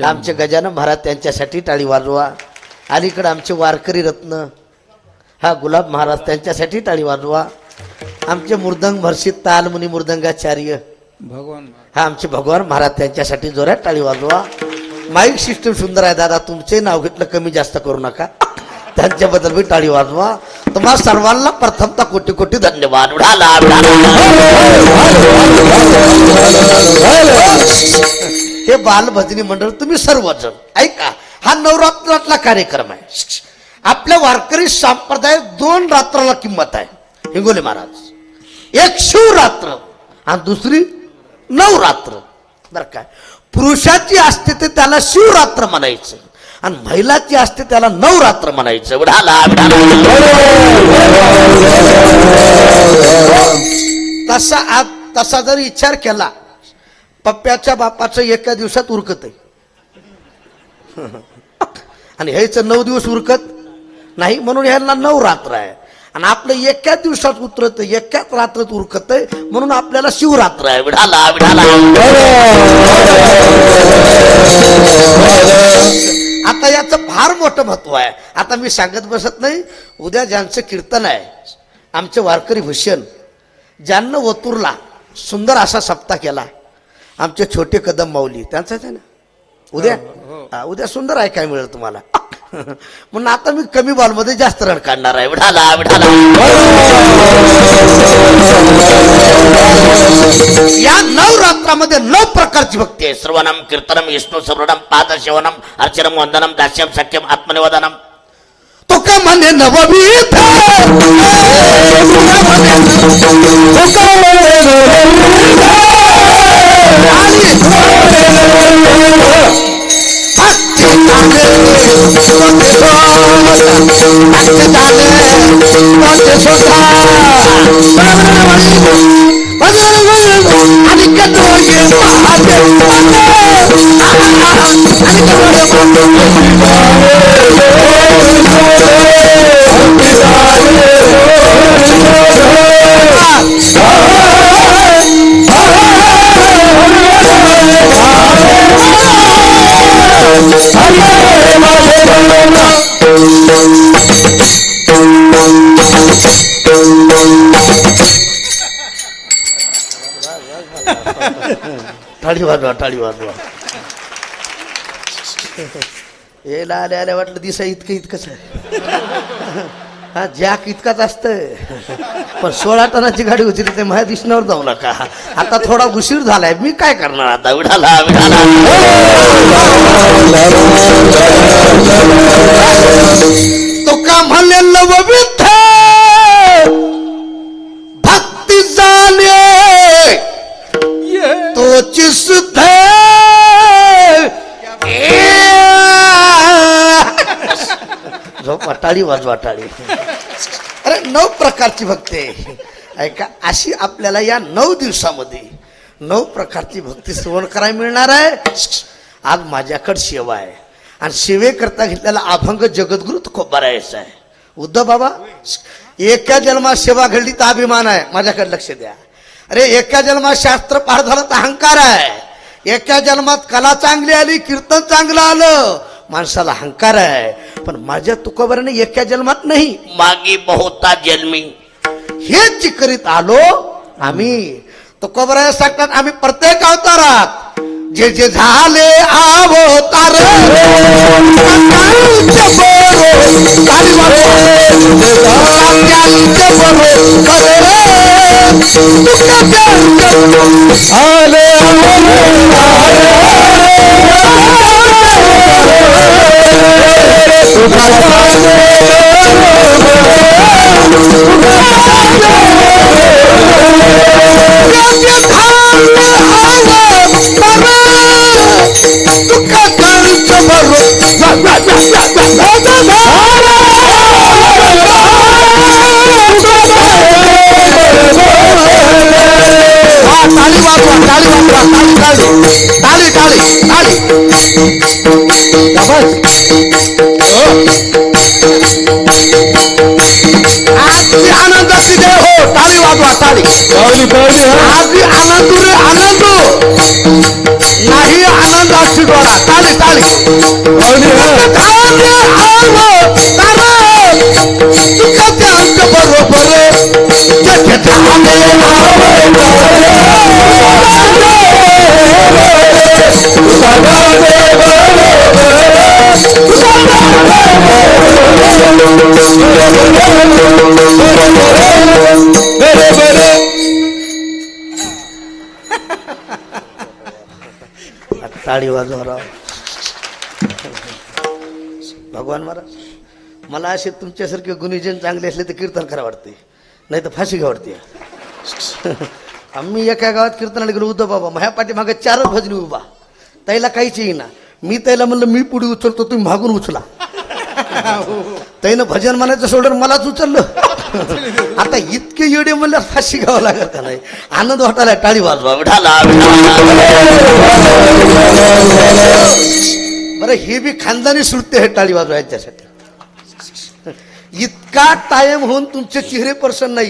आमचे गजानन महाराज त्यांच्यासाठी टाळी वाजवा अलीकडे आमचे वारकरी रत्न हा गुलाब महाराज त्यांच्यासाठी टाळी वाजवा आमचे मृदंग भरशीत तालमुनी मृदंगाचार्य भगवान हा आमचे भगवान महाराज त्यांच्यासाठी जोरात टाळी वाजवा माईक सिस्टम सुंदर आहे दादा तुमचे नाव घेतलं कमी जास्त करू नका त्यांच्याबद्दल मी टाळी वाजवा तुम्हा सर्वांना प्रथमता कोटी कोटी धन्यवाद उडाला हे बालभजनी मंडळ तुम्ही सर्वजण ऐका हा नवरात्रातला कार्यक्रम आहे. आपल्या वारकरी संप्रदाय दोन रात्राला किंमत आहे. हिंगोली महाराज. एक शिवरात्र आणि दुसरी नवरात्र. बर काय पुरुषाची असते ते त्याला शिवरात्र म्हणायचं आणि महिलाची असते त्याला नवरात्र म्हणायचं. तसा आज तसा जर विचार केला पप्प्याच्या बापाचं एका दिवसात उरकत आहे आणि ह्याचं नऊ दिवस उरकत नाही म्हणून ह्यांना नऊ रात्र आहे. आणि आपलं एका दिवसात उतरत एकाच रात्रात उरकत आहे म्हणून आपल्याला शिवरात्र आहे. विढाला विढाला आता याचं फार मोठं महत्त्व आहे. आता मी सांगत बसत नाही उद्या ज्यांचं कीर्तन आहे आमचे वारकरी भूषण ज्यांना ओतूरला सुंदर असा सप्ताह केला आमचे छोटे कदम माऊली त्यांचाच आहे ना? उद्या हा, उद्या सुंदर आहे काय मिळेल तुम्हाला? म्हणून आता मी कमी बॉलमध्ये जास्त रन काढणार आहे. विढाला विढाला या नवरात्रामध्ये नऊ प्रकारची भक्ती आहे. सर्वनम कीर्तनम विष्णू सर्वनम पादसेवनम अर्चनम वंदनम दास्यम सख्यम आत्मनिवेदनम. तो का म्हणे அதுக்கத்தோடைய மாட்டு அதுக்கத்தோடைய மாட்டு टाळी वाजवा टाळी वाजवा. हे आल्या आल्या वाटलं दिसा इतकं इतकंच आहे. हा जॅक इतकाच असतंय. पण सोळा टनाची गाडी होती ते माझ्या दिसण्यावर जाऊ नका. आता थोडा उशीर झालाय. मी काय करणार आता? विढाला विढाला झोप वाटाळी वाज वाटाळी. अरे नऊ प्रकारची भक्ती आहे. ऐका अशी आपल्याला या नऊ दिवसामध्ये नऊ प्रकारची भक्ती श्रवण करायला मिळणार आहे. आज माझ्याकडे सेवा आहे. आणि सेवेकरता घेतलेला अभंग जगद्गुरु खूप बरायचा आहे. उद्धव बाबा एका जन्मात सेवा घडली तर अभिमान आहे. माझ्याकडे लक्ष द्या. अरे एका जन्मात शास्त्र पार झालं तर अहंकार आहे. एका जन्मात कला चांगली आली कीर्तन चांगलं आलं माणसाला अहंकार आहे. पण माझ्या तुकोबराने एका जन्मात नाही. मागे बहुता जन्मी. हेच करीत आलो आम्ही तुकोबरा सांगतात आम्ही प्रत्येक अवतारात जे जे झाले अवतार. सकाळच्या हो टाळी वाजवा टाळी पावली पावली हा आजची आनंद रे आनंद नाही आनंद अशी जोरा टाळी टाळी धान्य आलं तारं. तुका त्या अंक बरोबर राव. भगवान महाराज मला असे तुमच्यासारखे गुणीजन चांगले असले तर कीर्तन करा वाटते. नाही तर फाशी घ्या वाटते. आम्ही एका गावात कीर्तनाला गेलो उद्धव बाबा माझ्या पाठीमागे चारच भजनी उभा. त्याला काहीच येईना. मी त्याला म्हणलं मी पुढे उचलतो तुम्ही मागून उचला. त्यानं भजन म्हणायचं सोडून मलाच उचललं. आता इतके येडे म्हणलं फाशी शिकावं लागत का नाही? आनंद वाटायला टाळी वाजवा विठाला बरं हे बी खानदानी सुटते हे टाळी वाजवा यांच्यासाठी. इतका टायम होऊन तुमचे चेहरे पर्सन नाही